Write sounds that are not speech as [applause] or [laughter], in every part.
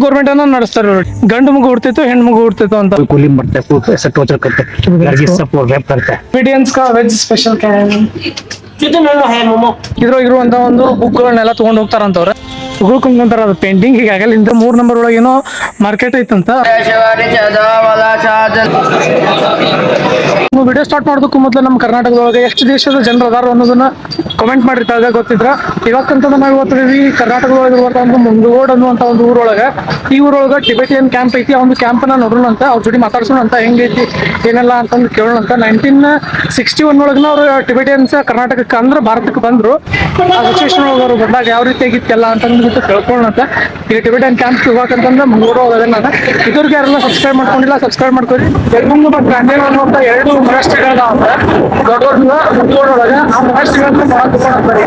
Government ಅನ್ನ ನಡೆಸ್ತಾರ ಇವ್ರು. ಗಂಡು ಮಗು ಹುಡ್ತಿತ್ತು ಹೆಣ್ಣು ಮಗು ಹುಡ್ತಿತ್ತು ಅಂತ कोई गोली मरता है कोई ऐसा टॉर्चर करता है लड़की सबको रेप करता है ಟಿಬೇಟಿಯನ್ಸ್ ಕಾ ವೆಜ್ ಸ್ಪೆಷಲ್ ಕ್ಯಾನ್ ಇದ್ರೊಳಗೆ ಇರುವಂತ ಒಂದು ಬುಕ್ಗಳನ್ನೆಲ್ಲ ತಗೊಂಡ್ ಹೋಗ್ತಾರಂತವ್ರ. ಉಳ್ಕೊಂತಾರ ಅದು ಪೇಂಟಿಂಗ್ ಹೀಗಾಗಲ್ಲ ಇಂತ ಮೂರ್ ನಂಬರ್ ಒಳಗೇನೋ ಮಾರ್ಕೆಟ್ ಐತಂತ. ವಿಡಿಯೋ ಸ್ಟಾರ್ಟ್ ಮಾಡೋದಕ್ಕೂ ಮೊದಲು ನಮ್ಮ ಕರ್ನಾಟಕದೊಳಗೆ ಎಷ್ಟು ದೇಶದ ಜನರು ಅದಾರ ಅನ್ನೋದನ್ನ ಕಮೆಂಟ್ ಮಾಡಿ ತಳಗ ಗೊತ್ತಿದ್ರ. ಇವತ್ತಂತ ನಾವು ಇವತ್ತಿದೀವಿ ಕರ್ನಾಟಕದೊಳಗೆ ಇರುವಂತಹ ಒಂದು ಮುಂದಗೋಡ್ ಅನ್ನುವಂತ ಒಂದು ಊರೊಳಗೆ. ಈ ಊರೊಳಗೆ ಟಿಬೆಟಿಯನ್ ಕ್ಯಾಂಪ್ ಐತಿ. ಆ ಒಂದು ಕ್ಯಾಂಪ್ನ ನೋಡೋಣ ಅಂತ, ಅವ್ರ ಜೊತೆ ಮಾತಾಡ್ಸೋಣ ಅಂತ ಹೆಂಗೈತಿ, ಏನೆಲ್ಲ ಅಂತಂದು ಕೇಳೋಣ ಅಂತ. ನೈನ್ಟೀನ್ ಸಿಕ್ಸ್ಟಿ ಒನ್ ಒಳಗನ ಅವ್ರು ಟಿಬೆಟಿಯನ್ಸ್ ಕರ್ನಾಟಕಕ್ಕೆ ಅಂದ್ರೆ ಭಾರತಕ್ಕೆ ಬಂದ್ರು. ಅವ್ರು ಬಂದಾಗ ಯಾವ ರೀತಿ ಆಗಿತ್ತೆಲ್ಲ ಅಂತಂದ್ಬಿಟ್ಟು ಕೇಳ್ಕೊಳ್ಳೋಣ ಈ ಟಿಬೆಟನ್ ಕ್ಯಾಂಪ್ ಹೋಗಕಂತಂದ್ರೆ ಮಂಗಳೂರು ಹೋಗೋದೇ ನಾನು ಇದ್ರಿಗೆ ಯಾರೆಲ್ಲ ಸಬ್ಸ್ಕ್ರೈಬ್ ಮಾಡ್ಕೊಂಡಿಲ್ಲ ಸಬ್ಸ್ಕ್ರೈಬ್ ಮಾಡ್ಕೊಳ್ಳಿ. ಎಲ್ಗುಂಗ ಮತ್ತು ಅಂಜೇನ ಅನ್ನುವಂಥ ಎರಡು ಮೊನಾಸ್ಟ್ರಿಗಳದಾವ ದೊಡ್ಡ ದೊಡ್ಡ ಮಂಗಳೂರೊಳಗೆ ಆ ಮೊನಾಸ್ಟ್ರಿಗಳನ್ನ ಮಾಡ್ತಾರೆ.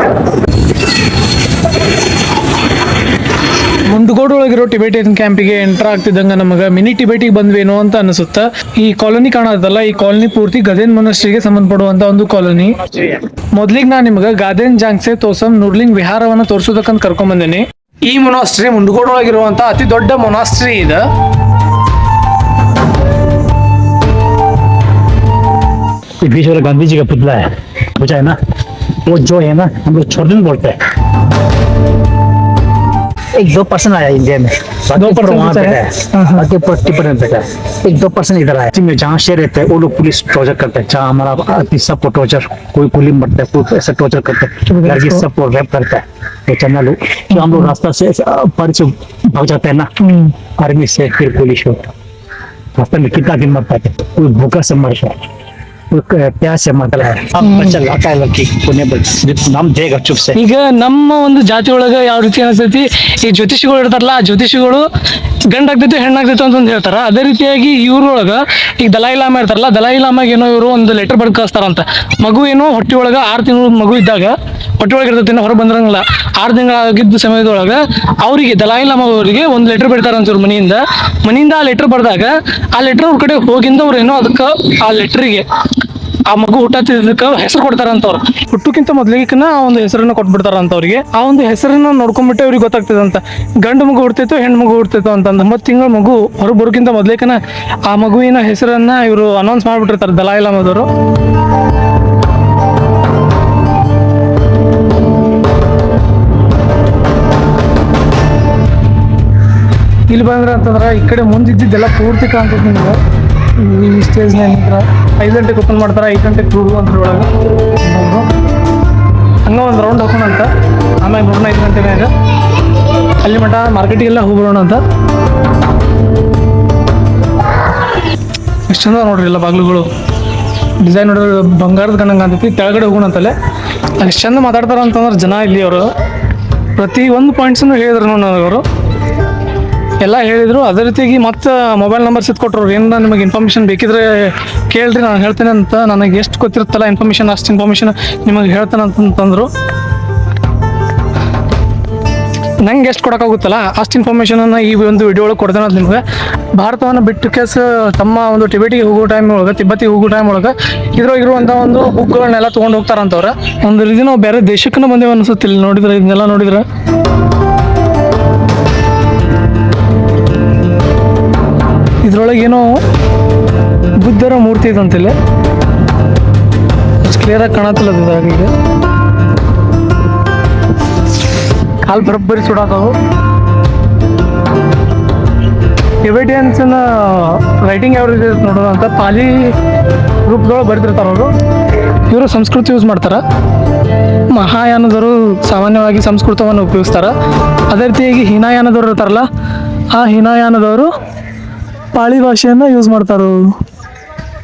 ಮುಂಡಗೋಡೊಳಗಿರೋ ಟಿಬೇಟಿಯನ್ ಕ್ಯಾಂಪಿಗೆ ಎಂಟರ್ ಆಗ್ತಿದ್ದಂಗ ನಮಗೆ ಮಿನಿ ಟಿಬೇಟಿಗೆ ಬಂದ್ವೇನೋ ಅಂತ ಅನಿಸುತ್ತ ಈ ಕಾಲೋನಿ ಕಾಣತ್ತಲ್ಲ ಈ ಕಾಲೋನಿ ಪೂರ್ತಿ ಗದೇನ್ ಮೊನಸ್ಟ್ರಿಗೆ ಸಂಬಂಧಪಡುವಂತ ಒಂದು ಕಾಲೋನಿ ಮೊದ್ಲಿಗೆ ನಾನು ನಿಮ್ಗೆ ಗಾದೆನ್ ಜಾಂಗ್ಸೆ ತೋಸಂ ನುರ್ಲಿಂಗ್ ವಿಹಾರವನ್ನ ತೋರ್ಸೋದಕ್ಕಂತ ಕರ್ಕೊಂಡ್ ಬಂದೇನಿ ಈ ಮೊನಾಸ್ಟ್ರಿ ಮುಂಡಗೋಡೊಳಗಿರುವಂತ ಅತಿ ದೊಡ್ಡ ಮೊನಾಸ್ಟ್ರಿ ಇದೆ ये बीच वाला गांधी जी का पुतला है पूछा है ना वो जो है ना हम लोग छोड़ दिन बोलते हैं एक दो परसेंट आया इंडिया में। दो percent वहाँ पे है? है हाँ। बाकी परसेंट बेटा है एक दो परसेंट इधर आया में जहाँ शेर रहते हैं वो लोग पुलिस टॉर्चर करते हैं। जहाँ हमारा आदमी सबको टॉर्चर कोई गोली मरता है कोई ऐसा टॉर्चर करता है। लड़की सबको रेप करता है। तो चन्ना लोग। तो हम लोग रास्ता से पर से भाग जाते हैं ना। आर्मी से फिर पुलिस होता रास्ते में कितना दिन मरता है? कोई भूखा से मरता है ಪ್ಯಾಸೆ ನಮ್ ದೇಗ ಚುಪ್ಸೆ ಈಗ ನಮ್ಮ ಒಂದು ಜಾತಿ ಒಳಗ ಯಾವ ರೀತಿ ಅನಿಸ್ತೈತಿ ಈ ಜ್ಯೋತಿಷಿಗಳು ಇರ್ತಾರಲ್ಲ ಆ ಜ್ಯೋತಿಷಿಗಳು ಗಂಡಾಗ್ತೈತಿ ಹೆಣ್ಣಾಗ್ತೈತಿ ಅಂತಂದು ಹೇಳ್ತಾರ. ಅದೇ ರೀತಿಯಾಗಿ ಇವ್ರೊಳಗ ಈಗ ದಲಾಯಿ ಲಾಮ ಇರ್ತಾರಲ್ಲ ದಲಾಯಿ ಲಾಮಾಗ ಏನೋ ಇವರು ಒಂದು ಲೆಟರ್ ಬರೆದು ಕಳಿಸ್ತಾರಂತ ಮಗು ಏನೋ ಹೊಟ್ಟೆ ಒಳಗ ಆರು ತಿಂಗಳು ಮಗು ಇದ್ದಾಗ ಹೊಟ್ಟೆ ಒಳಗೆ ಇರ್ತೈತಿ ಹೊರ ಬಂದ್ರಂಗಿಲ್ಲ. ಆರು ತಿಂಗಳಾಗಿದ್ದ ಸಮಯದೊಳಗ ಅವರಿಗೆ ದಲಾಯಿ ಲಾಮ ಅವರಿಗೆ ಒಂದು ಲೆಟರ್ ಬಿಡ್ತಾರಂತ ಇವ್ರ ಮನೆಯಿಂದ. ಮನೆಯಿಂದ ಆ ಲೆಟರ್ ಬರೆದಾಗ ಆ ಲೆಟರ್ ಅವ್ರ ಕಡೆ ಹೋಗಿಂದ ಅವ್ರು ಏನೋ ಅದಕ್ಕೆ ಆ ಲೆಟರ್ಗೆ ಆ ಮಗು ಹುಟ್ಟತ್ತಿದ್ದಕ್ಕೆ ಹೆಸರು ಕೊಡ್ತಾರಂತವ್ರು. ಹುಟ್ಟಕ್ಕಿಂತ ಮೊದ್ಲಿಗಿನ ಆ ಒಂದು ಹೆಸರನ್ನ ಕೊಟ್ಬಿಡ್ತಾರಂತ ಅವ್ರಿಗೆ ಆ ಒಂದು ಹೆಸರನ್ನ ನೋಡ್ಕೊಂಡ್ಬಿಟ್ಟೆ ಅವ್ರಿಗೆ ಅಂತ ಗಂಡು ಮಗು ಹುಡ್ತೈತೋ ಹೆಣ್ಣು ಮಗು ಹುಡ್ತೈತೋ ಅಂತಂದು ಒಂಬತ್ತು ತಿಂಗಳ ಮಗು ಹೊರಗೆ ಬರೋಕ್ಕಿಂತ ಮೊದ್ಲೇಕನ ಆ ಮಗುವಿನ ಹೆಸರನ್ನ ಇವರು ಅನೌನ್ಸ್ ಮಾಡ್ಬಿಟ್ಟಿರ್ತಾರೆ ದಲಾಯಿ ಲಾಮದವರು ಇಲ್ಲಿ ಬಂದ್ರೆ ಅಂತಂದ್ರೆ ಈ ಕಡೆ ಮುಂದಿದ್ದೆಲ್ಲ ಪೂರ್ತಿ ಕಾಣ್ತದೆ ನಿಮ್ಗೆ. ಈ ಸ್ಟೇಜ್ನ ನಿಂತ್ರ ಐದು ಗಂಟೆಗೆ ಓಪನ್ ಮಾಡ್ತಾರೆ, ಐದು ಗಂಟೆಗೆ ಟೂರು ಅಂದ್ರೊಳಗೆ ಹಂಗೆ ಒಂದು ರೌಂಡ್ ಹಾಕೋಣ ಅಂತ. ಆಮೇಲೆ ನೋಡೋಣ ಐದು ಗಂಟೆ ಮ್ಯಾಗ. ಅಲ್ಲಿ ಮಟ್ಟ ಮಾರ್ಕೆಟಿಗೆಲ್ಲ ಹೋಗ್ಬಿಡೋಣ ಅಂತ. ಎಷ್ಟು ಚಂದ ನೋಡ್ರಿ ಎಲ್ಲ ಬಾಗಿಲುಗಳು. ಡಿಸೈನ್ ನೋಡಿದ್ರೆ ಬಂಗಾರದ ಕಣ್ಣಂಗೆ ಅಂತೈತಿ ಕೆಳಗಡೆ ಹೋಗೋಣ ಅಂತಲ್ಲೇ ಅಷ್ಟು ಚಂದ ಮಾತಾಡ್ತಾರ ಅಂತಂದ್ರೆ ಜನ ಇಲ್ಲಿ ಅವರು. ಪ್ರತಿ ಒಂದು ಪಾಯಿಂಟ್ಸನ್ನು ಹೇಳಿದ್ರು ನೋಡಿ ಅವರು. ಎಲ್ಲ ಹೇಳಿದ್ರು. ಅದೇ ರೀತಿಯಾಗಿ ಮತ್ತೆ ಮೊಬೈಲ್ ನಂಬರ್ಸ್ ಕೊಟ್ಟರು ಏನಾರ ನಿಮಗೆ ಇನ್ಫಾರ್ಮೇಷನ್ ಬೇಕಿದ್ರೆ ಕೇಳ್ರಿ, ನಾನು ಹೇಳ್ತೇನೆ ಅಂತ. ನನಗೆ ಎಷ್ಟು ಗೊತ್ತಿರುತ್ತಲ್ಲ ಇನ್ಫಾರ್ಮೇಷನ್ ಅಷ್ಟು ಇನ್ಫಾರ್ಮೇಷನ್ ನಿಮಗೆ ಹೇಳ್ತೇನೆ ಅಂತಂತಂದರು. ನಂಗೆ ಎಷ್ಟು ಕೊಡೋಕ್ಕಾಗುತ್ತಲ್ಲ ಅಷ್ಟು ಇನ್ಫಾರ್ಮೇಷನನ್ನು ಈ ಒಂದು ವಿಡಿಯೋ ಒಳಗೆ ಕೊಡ್ತೇನೆ ಅದು ನಿಮಗೆ. ಭಾರತವನ್ನು ಬಿಟ್ಟು ಕೇಸ್ ತಮ್ಮ ಒಂದು ಟಿಬೆಟಿಗೆ ಹೋಗೋ ಟೈಮ್ ಒಳಗೆ ತಿಬ್ಬತ್ತಿಗೆ ಹೋಗೋ ಟೈಮ್ ಒಳಗೆ ಇದ್ರೊಳಗಿರುವಂಥ ಒಂದು ಬುಕ್ಗಳನ್ನೆಲ್ಲ ತೊಗೊಂಡು ಹೋಗ್ತಾರಂತವ್ರೆ. ಒಂದು ರೀತಿ ನಾವು ಬೇರೆ ದೇಶಕ್ಕೂ ಬಂದೇವೆ ಇಲ್ಲಿ ನೋಡಿದ್ರೆ, ಇದನ್ನೆಲ್ಲ ನೋಡಿದ್ರೆ. ಇದ್ರೊಳಗೆ ಏನೋ ಬುದ್ಧರ ಮೂರ್ತಿ ಇದಂತಿಲ್ಲ ಕ್ಲಿಯರಾಗಿ ಕಾಣತ್ತಿಲ್ಲ ಈಗ. ಕಾಲು ಬರಬ್ಬರಿ ಸುಡಾಕವು ಟಿಬೆಟಿಯನ್ಸ್ನ ರೈಟಿಂಗ್ ಯಾವ ರೀತಿ ನೋಡೋದು ಅಂತ. ಪಾಲಿ ರೂಪದೊಳಗೆ ಬರ್ತಿರ್ತಾರ ಅವರು. ಇವರು ಸಂಸ್ಕೃತ ಯೂಸ್ ಮಾಡ್ತಾರೆ. ಮಹಾಯಾನದವರು ಸಾಮಾನ್ಯವಾಗಿ ಸಂಸ್ಕೃತವನ್ನು ಉಪಯೋಗಿಸ್ತಾರೆ. ಅದೇ ರೀತಿಯಾಗಿ ಹೀನಾಯಾನದವರು ಇರ್ತಾರಲ್ಲ, ಆ ಹೀನಾಯಾನದವರು ಪಾಳಿ ಭಾಷೆಯನ್ನ ಯೂಸ್ ಮಾಡ್ತಾರೋ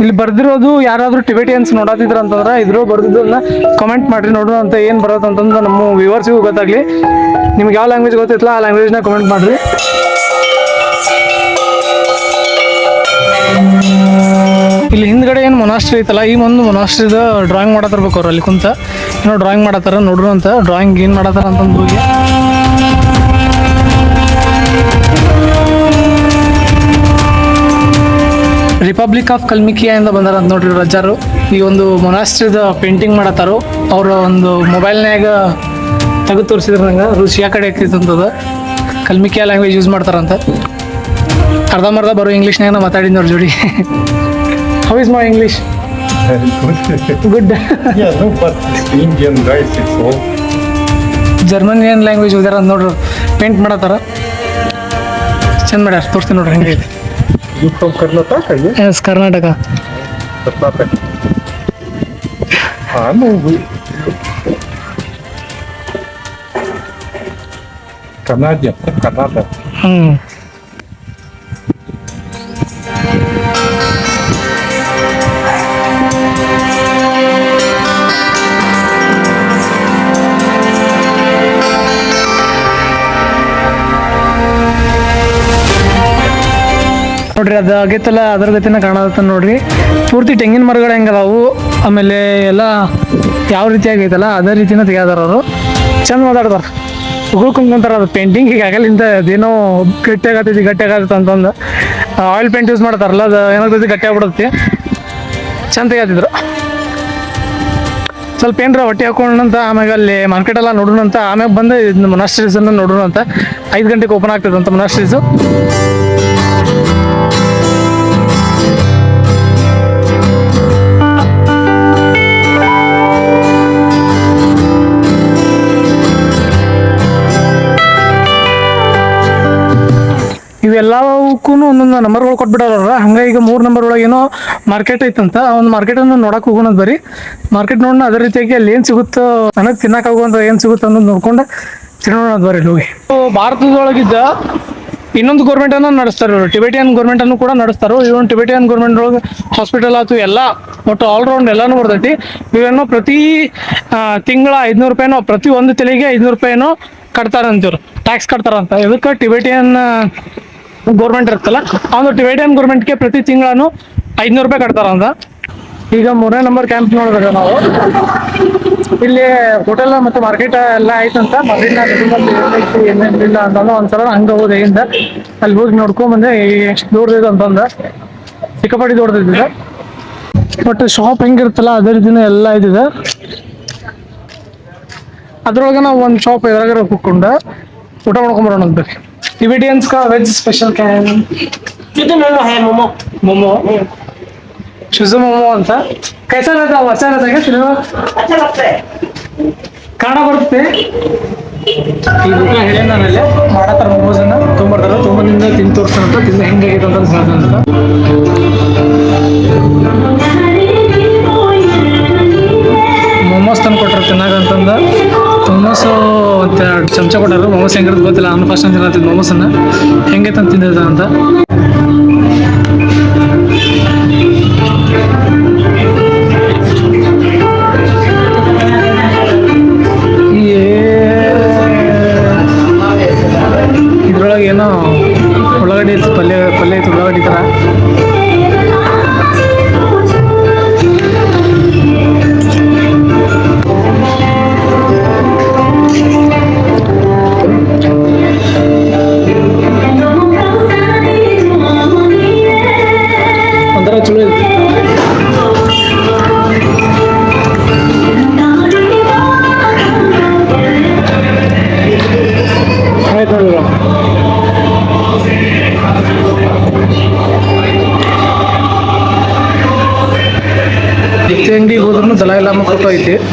ಇಲ್ಲಿ ಬರ್ದಿರೋದು ಯಾರಾದರೂ ಟಿಬೆಟಿಯನ್ಸ್ ನೋಡತ್ತಿದ್ರ ಅಂತಂದ್ರೆ ಇದ್ರು ಬರ್ದಿದ್ದನ್ನ ಕಮೆಂಟ್ ಮಾಡ್ರಿ, ನೋಡೋಣ ಅಂತ ಏನು ಬರೋದು ಅಂತಂದ್ರೆ ನಮ್ಮ ವ್ಯೂವರ್ಸಿಗೂ ಗೊತ್ತಾಗ್ಲಿ. ನಿಮ್ಗೆ ಯಾವ ಲ್ಯಾಂಗ್ವೇಜ್ ಗೊತ್ತಿತ್ತಲ್ಲ ಆ ಲ್ಯಾಂಗ್ವೇಜ್ನ ಕಮೆಂಟ್ ಮಾಡ್ರಿ. ಇಲ್ಲಿ ಹಿಂದ್ಗಡೆ ಏನು ಮೊನಾಸ್ಟ್ರಿ ಐತಲ್ಲ, ಈ ಒಂದು ಮೊನಾಸ್ಟ್ರಿದ ಡ್ರಾಯಿಂಗ್ ಮಾಡತ್ತಿರ್ಬೇಕು ಅವ್ರು ಅಲ್ಲಿ ಕುಂತ. ಏನೋ ಡ್ರಾಯಿಂಗ್ ಮಾಡತ್ತಾರ ನೋಡ್ರು ಅಂತ. ಡ್ರಾಯಿಂಗ್ ಏನು ಮಾಡತ್ತಾರ ಅಂತಂದು ರಿಪಬ್ಲಿಕ್ ಆಫ್ ಕಲ್ಮಿಕಿಯಾ ಇಂದ ಬಂದಾರ ಅಂತ ನೋಡ್ರಿ ರಜಾರು. ಈ ಒಂದು ಮೊನಾಸ್ಟ್ರಿದ ಪೇಂಟಿಂಗ್ ಮಾಡತ್ತಾರು. ಅವ್ರ ಒಂದು ಮೊಬೈಲ್ನ್ಯಾಗ ತೆಗೆದು ತೋರಿಸಿದ್ರು ನಂಗೆ. ರುಷಿಯಾ ಕಡೆ ಅಂತದ ಕಲ್ಮಿಕಿಯಾ ಲ್ಯಾಂಗ್ವೇಜ್ ಯೂಸ್ ಮಾಡ್ತಾರಂತ. ಅರ್ಧಂಬರ್ಧ ಬರೋ ಇಂಗ್ಲೀಷ್ನಾಗ ನಾ ಮಾತಾಡಿದ್ ನೋಡ್ರಿ ಜೋಡಿ. How is my English good it's all. ಜರ್ಮನಿಯನ್ ಲ್ಯಾಂಗ್ವೇಜ್ ಅಂತ ನೋಡ್ರಿ. ಪೇಂಟ್ ಮಾಡತ್ತಾರ. ಚಂದ ಮಾಡ್ಯಾರ ತೋರಿಸ್ತೀನಿ ನೋಡ್ರಿ ಹೆಂಗೆ यूफ्रॉम कर्नाटक है ये यस कर्नाटक। हाँ no we Karnataka Karnataka hmm. ನೋಡ್ರಿ, ಅದು ಆಗೈತಲ್ಲ, ಅದ್ರ ಗತಿನ ಕಾಣತ್ತ ನೋಡ್ರಿ. ಪೂರ್ತಿ ತೆಂಗಿನ ಮರಗಳು ಹೆಂಗದಾವು ಆಮೇಲೆ ಎಲ್ಲ ಯಾವ ರೀತಿ ಆಗೈತಲ್ಲ, ಅದೇ ರೀತಿನ ತೆಗ್ಯಾದಾರ ಅವರು. ಚಂದ ಮಾತಾಡ್ತಾರ. ಉಗುಳ್ಕೊಂಡ್ಕೊಂತಾರ ಅದು ಪೇಂಟಿಂಗ್ ಈಗ ಆಗಲಿಂದ ಅದೇನೋ ಗಟ್ಟಿ ಆಗತ್ತೈತಿ ಗಟ್ಟಿ ಅಂತಂದು. ಆಯಿಲ್ ಪೇಂಟ್ ಯೂಸ್ ಮಾಡ್ತಾರಲ್ಲ, ಅದು ಏನಾಗ್ತೈತಿ ಗಟ್ಟಿ ಆಗ್ಬಿಡುತ್ತೆ. ಚಂದ ತೆಗೆದಿದ್ರು ಸ್ವಲ್ಪ ಏನ್ರ ಹೊಟ್ಟೆ ಹಾಕೊಂಡಂತ ಆಮೇಲೆ ಅಲ್ಲಿ ಮಾರ್ಕೆಟ್ ಎಲ್ಲ ನೋಡೋಣಂತ ಆಮೇಲೆ ಬಂದು ಮೊನಾಸ್ಟ್ರೀಸ್ ಅನ್ನ ನೋಡೋಣ ಅಂತ ಐದು ಗಂಟೆಗೆ ಓಪನ್ ಆಗ್ತದಂತ ಮೊನಾಸ್ಟ್ರೀಸು ಇವೆಲ್ಲವಕ್ಕೂ ಒಂದೊಂದು ನಂಬರ್ಗಳು ಕೊಟ್ಬಿಡೋರ ಹಂಗೆ ಈಗ ಮೂರು ನಂಬರ್ ಒಳಗೆ ಏನೋ ಮಾರ್ಕೆಟ್ ಐತಂತ, ಆ ಒಂದು ಮಾರ್ಕೆಟನ್ನು ನೋಡಕ್ಕೆ ಹೋಗೋಣ ಬರೀ. ಮಾರ್ಕೆಟ್ ನೋಡೋಣ, ಅದೇ ರೀತಿಯಾಗಿ ಅಲ್ಲಿ ಏನು ಸಿಗುತ್ತೋ, ನನಗೆ ತಿನ್ನಕ್ಕಾಗುವಂಥ ಏನು ಸಿಗುತ್ತೋ ಅನ್ನೋದು ನೋಡ್ಕೊಂಡು ತಿನ್ನೋಣ ಬರೀ ಹೋಗಿ. ಭಾರತದೊಳಗಿದ್ದ ಇನ್ನೊಂದು ಗೌರ್ಮೆಂಟ್ ಅನ್ನು ನಡೆಸ್ತಾರೆ ಇವರು. ಟಿಬೆಟಿಯನ್ ಗೌರ್ಮೆಂಟ್ ಅನ್ನು ಕೂಡ ನಡೆಸ್ತಾರೆ. ಇವನು ಟಿಬೆಟಿಯನ್ ಗೌರ್ಮೆಂಟ್ ಒಳಗೆ ಹಾಸ್ಪಿಟಲ್ ಆಯ್ತು ಎಲ್ಲ, ಒಟ್ಟು ಆಲ್ರೌಂಡ್ ಎಲ್ಲಾನು ಬರ್ತೈತಿ. ಇವೇನೋ ಪ್ರತಿ ತಿಂಗಳ ಐದ್ನೂರು ರೂಪಾಯಿನೋ, ಪ್ರತಿ ಒಂದು ತಲೆಗೆ ಐದುನೂರು ರೂಪಾಯಿನೋ ಕಟ್ತಾರಂತಿವ್ರು ಟ್ಯಾಕ್ಸ್ ಕಟ್ತಾರಂತ. ಇದಕ್ಕೆ ಟಿಬೆಟಿಯನ್ ಗೌರ್ಮೆಂಟ್ ಇರುತ್ತಲ್ಲ, ಅವನು ಟಿಬೆಟಿಯನ್ ಗೌರ್ಮೆಂಟ್ಗೆ ಪ್ರತಿ ತಿಂಗಳನ್ನು ಐದ್ನೂರು ರೂಪಾಯಿ ಕಟ್ತಾರಂತ. ಈಗ ಮೂರನೇ ನಂಬರ್ ಕ್ಯಾಂಪ್ ನೋಡಿದ್ರೆ ನಾವು. ಇಲ್ಲಿ ಹೋಟೆಲ್ ಮತ್ತು ಮಾರ್ಕೆಟ್ ಎಲ್ಲ ಐತಂತ ಮಾರ್ಕೆಟ್ ಅಂತ ಅಂತಂದು ಒಂದ್ಸಲ ಹಂಗೆ ಹೋದೆ ಹಿಂದ. ಅಲ್ಲಿ ಹೋಗಿ ನೋಡ್ಕೊಂಡ್ ಬಂದೆ ಎಷ್ಟು ದೂರದಿದೆ ಅಂತಂದ. ಸಿಕ್ಕಾಪಟ್ಟಿ ದೊಡ್ಡದಿದೆ. ಬಟ್ ಶಾಪ್ ಹೆಂಗಿರುತ್ತಲ್ಲ ಅದೇ ರೀತಿನೇ ಎಲ್ಲ ಇದಿದೆ. ಅದ್ರೊಳಗೆ ನಾವು ಒಂದು ಶಾಪ್ ಎದುರಾಗ ಕೂತ್ಕೊಂಡು ಊಟ ಮಾಡ್ಕೊಂಬರೋಣ ಅಂತ ಟಿಬಿಟಿಯನ್ಸ್ ಕಾ ವೆಜ್ ಸ್ಪೆಷಲ್ ಕ್ಯಾನ್ ಇದು मोमो ಹೇ ಮೊಮೋ ಮೊಮೋ ಶುಜು ಮೊಮೋ ಅಂತ है क्या ಸಿನಿಮಾ अच्छा लगता है ಕನ್ನಡ ಬರುತ್ತೆ ಈ ಊಟ ಹೇಳಿ ನಾನಲ್ಲೇ ಮಾಡತ್ತಾರ ಮೊಮೋಸನ್ನ ತೊಗೊಂಬರ್ತಾರ ತೊಗೊಂಬಂದಿಂದ ತಿಂದು ತೋರಿಸ್ತಾರಂತ ತಿಂದು ಹೆಂಗಾಗಿದೆ ಅಂತ ಹೇಳ್ತಾನಂತ ಮೊಮೋಸ್ ತಂದು ಕೊಟ್ಟರು ತಿನ್ನಾಗ ಅಂತಂದ ಮೊಮೋಸು ಅಂತ ಚಮಚ ಕೊಟ್ಟರು. ಮೊಮೋಸ್ ಹೆಂಗ್ ಗೊತ್ತಿಲ್ಲ. ನಾನು ಫಸ್ಟ್ ಅಂತ ತಿನ್ನತ್ತಿದ್ದು ಮೊಮೋಸನ್ನ ಹೆಂಗೆ ತಂದು ತಿಂದಿದ್ದ ಅಂತ. ಇದ್ರೊಳಗೆ ಏನೋ ಉಳ್ಳಾಗಡ್ಡಿ ಪಲ್ಯ ಪಲ್ಯ ಇತ್ತು, ಉಳ್ಳಾಗಡ್ಡಿ ಥರ.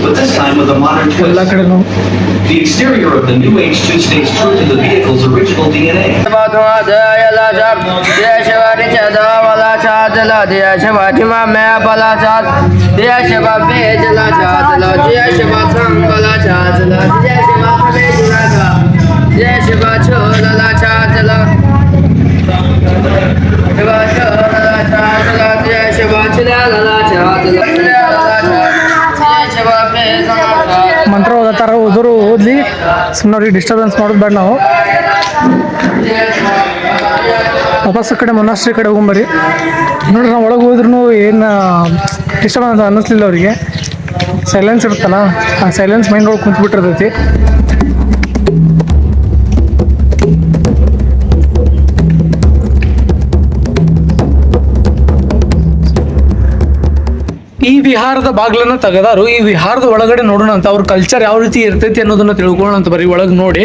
But this time, with a modern नऊ The exterior of the new H2 stays true to the vehicle's original DNA. ಸುಮ್ಮನೆ ಅವ್ರಿಗೆ ಡಿಸ್ಟರ್ಬೆನ್ಸ್ ಮಾಡೋದು ಬೇಡ ನಾವು. ವಾಪಸ್ ಕಡೆ ಮೊನಾಸ್ಟ್ರಿ ಕಡೆ ಹೋಗ್ಬರಿ ನೋಡ್ರಿ ನಾವು ಒಳಗೆ ಹೋದ್ರೂ ಏನು ಡಿಸ್ಟರ್ಬೆನ್ಸ್ ಅನ್ನಿಸ್ಲಿಲ್ಲ ಅವರಿಗೆ. ಸೈಲೆನ್ಸ್ ಇರುತ್ತಲ್ಲ, ಆ ಸೈಲೆನ್ಸ್ ಮೈಂಡ್ ಒಳಗೆ ಕುಂತ್ಬಿಟ್ಟಿರ್ತೈತಿ. ಈ ವಿಹಾರದ ಬಾಗ್ಲನ್ನ ತೆಗೆದಾರು. ಈ ವಿಹಾರದ ಒಳಗಡೆ ನೋಡೋಣ ಅಂತ ಅವ್ರ ಕಲ್ಚರ್ ಯಾವ ರೀತಿ ಇರ್ತೈತಿ ಅನ್ನೋದನ್ನ ತಿಳ್ಕೊಳ್ಳೋಣ ಅಂತ ಬರೀ ಒಳಗೆ ನೋಡಿ.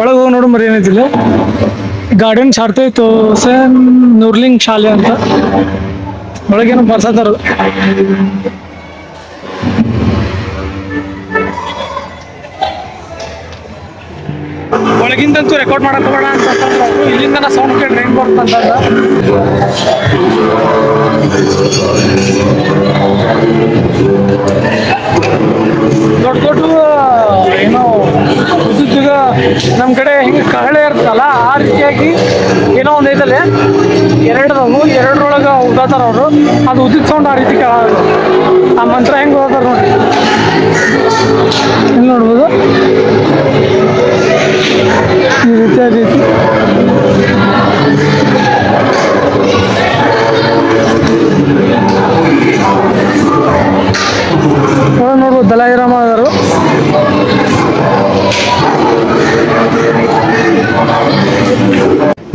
ಒಳಗೆ [laughs] ಹೋಗಿ ಮರಿ ಗಾರ್ಡನ್ ಛಾಡ್ತಾ ಇತ್ತು ಹುಸೇನ್ ನೂರ್ಲಿಂಗ್ ಶಾಲೆ ಅಂತ. ಒಳಗೇನು ಬರ್ಸತ್ತಾರ ಒಳಗಿಂದಂತೂ ರೆಕಾರ್ಡ್ ಮಾಡಕ್ ಹೋಗೋಣ ಅಂತ ಅಂತಂದ್ರು ಅವ್ರು. ಇಲ್ಲಿಂದ ಸೌಂಡ್ ಕೇಳಿ ಟ್ರೈನ್ ಬರ್ತಂತ ದೊಡ್ಡ ದೊಡ್ಡ, ಏನೋ ಉದ್ದುಗ ನಮ್ಮ ಕಡೆ ಹಿಂಗೆ ಕಹಳೆ ಇರ್ತಲ್ಲ, ಆ ರೀತಿಯಾಗಿ ಏನೋ ಒಂದು ಐತಲ್ಲಿ ಎರಡದವು ಎರಡರೊಳಗೆ ಉದಾತಾರ ಅವರು. ಅದು ಉದಿತ್ ಸೌಂಡ್ ಆ ರೀತಿ ಕೇಳೋದು ಆ ಮಂತ್ರ ಹೆಂಗೆ ಓದಾರ ನೋಡಿ ಇಲ್ಲಿ ನೋಡ್ಬೋದು? ಈ ರೀತಿಯಾಗಿ ನೋಡ್ಬೋದು ದಲಾಯಿರಾಮ ಅವರು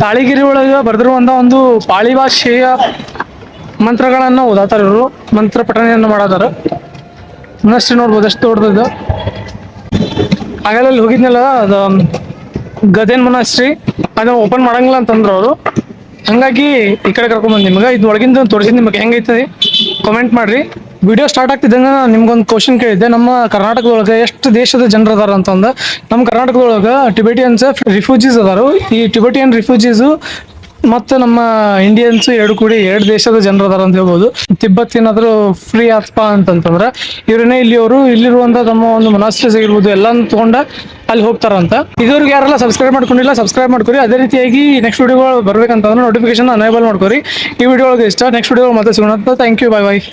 ತಾಳಿಗಿರಿ ಒಳಗೆ ಬರೆದಿರುವಂಥ ಒಂದು ಪಾಳಿ ಭಾಷೆಯ ಮಂತ್ರಗಳನ್ನು ಓದಾತಾರ ಇವರು. ಮಂತ್ರ ಪಠಣೆಯನ್ನು ಮಾಡತಾರ. ಇನ್ನಷ್ಟು ನೋಡ್ಬೋದು ಎಷ್ಟು ದೊಡ್ಡದು ಆಗಲಲ್ಲಿ ಹೋಗಿದ್ನಲ್ಲ, ಅದು, ಗದೇನ್ ಮೊನಾಸ್ಟ್ರಿ ಅದನ್ನ ಓಪನ್ ಮಾಡಂಗಿಲ್ಲ ಅಂತಂದ್ರು ಅವರು. ಹಂಗಾಗಿ ಈ ಕಡೆ ಕರ್ಕೊಂಡ್ ನಿಮ್ಗೆ, ಇದು ಒಳಗಿಂದ ತೋರಿಸಿದ್ ನಿಮಗೆ ಹೆಂಗೈತೆ ಕಾಮೆಂಟ್ ಮಾಡ್ರಿ. ವಿಡಿಯೋ ಸ್ಟಾರ್ಟ್ ಆಗ್ತಿದ್ದಂಗೆ ನಿಮ್ಗೊಂದು ಕ್ವಶನ್ ಕೇಳಿದ್ದೆ. ನಮ್ಮ ಕರ್ನಾಟಕದೊಳಗೆ ಎಷ್ಟು ದೇಶದ ಜನರು ಅದಾರ ಅಂತಂದ. ನಮ್ಮ ಕರ್ನಾಟಕದೊಳಗೆ ಟಿಬೆಟಿಯನ್ಸ್ ರಿಫ್ಯೂಜೀಸ್ ಅದಾರು. ಈ ಟಿಬೆಟಿಯನ್ ರಿಫ್ಯೂಜೀಸು ಮತ್ತು ನಮ್ಮ ಇಂಡಿಯನ್ಸ್ ಎರಡು ಕೂಡಿ ಎರಡು ದೇಶದ ಜನರು ಅದಾರ ಅಂತ ಹೇಳ್ಬೋದು. ತಿಬ್ಬತ್ ಏನಾದ್ರೂ ಫ್ರೀ ಆತ್ಪ ಅಂತಂತಂದ್ರೆ ಇವ್ರನ್ನೇ ಇಲ್ಲಿ ಅವರು ಇಲ್ಲಿರುವಂತ ತಮ್ಮ ಒಂದು ಮೊನಾಸ್ಟ್ರೀಸ್ ಆಗಿರ್ಬೋದು, ಎಲ್ಲಾನು ತಗೊಂಡ ಅಲ್ಲಿ ಹೋಗ್ತಾರಂತ. ಇದುವರೆಗೆ ಯಾರೆಲ್ಲ ಸಬ್ಸ್ಕ್ರೈಬ್ ಮಾಡ್ಕೊಂಡಿಲ್ಲ ಸಬ್ಸ್ಕ್ರೈಬ್ ಮಾಡ್ಕೊರಿ ಅದೇ ರೀತಿಯಾಗಿ ನೆಕ್ಸ್ಟ್ ವಿಡಿಯೋಗಳು ಬರ್ಬೇಕಂತಂದ್ರೆ ನೋಟಿಫಿಕೇಶನ್ ಅನೇಬಲ್ ಮಾಡ್ಕೊರಿ ಈ ವಿಡಿಯೋ ಇಷ್ಟ. ನೆಕ್ಸ್ಟ್ ವಿಡಿಯೋ ಮತ್ತೆ ಸಿಗೋಣ ಥ್ಯಾಂಕ್ ಯು ಬೈ ಬೈ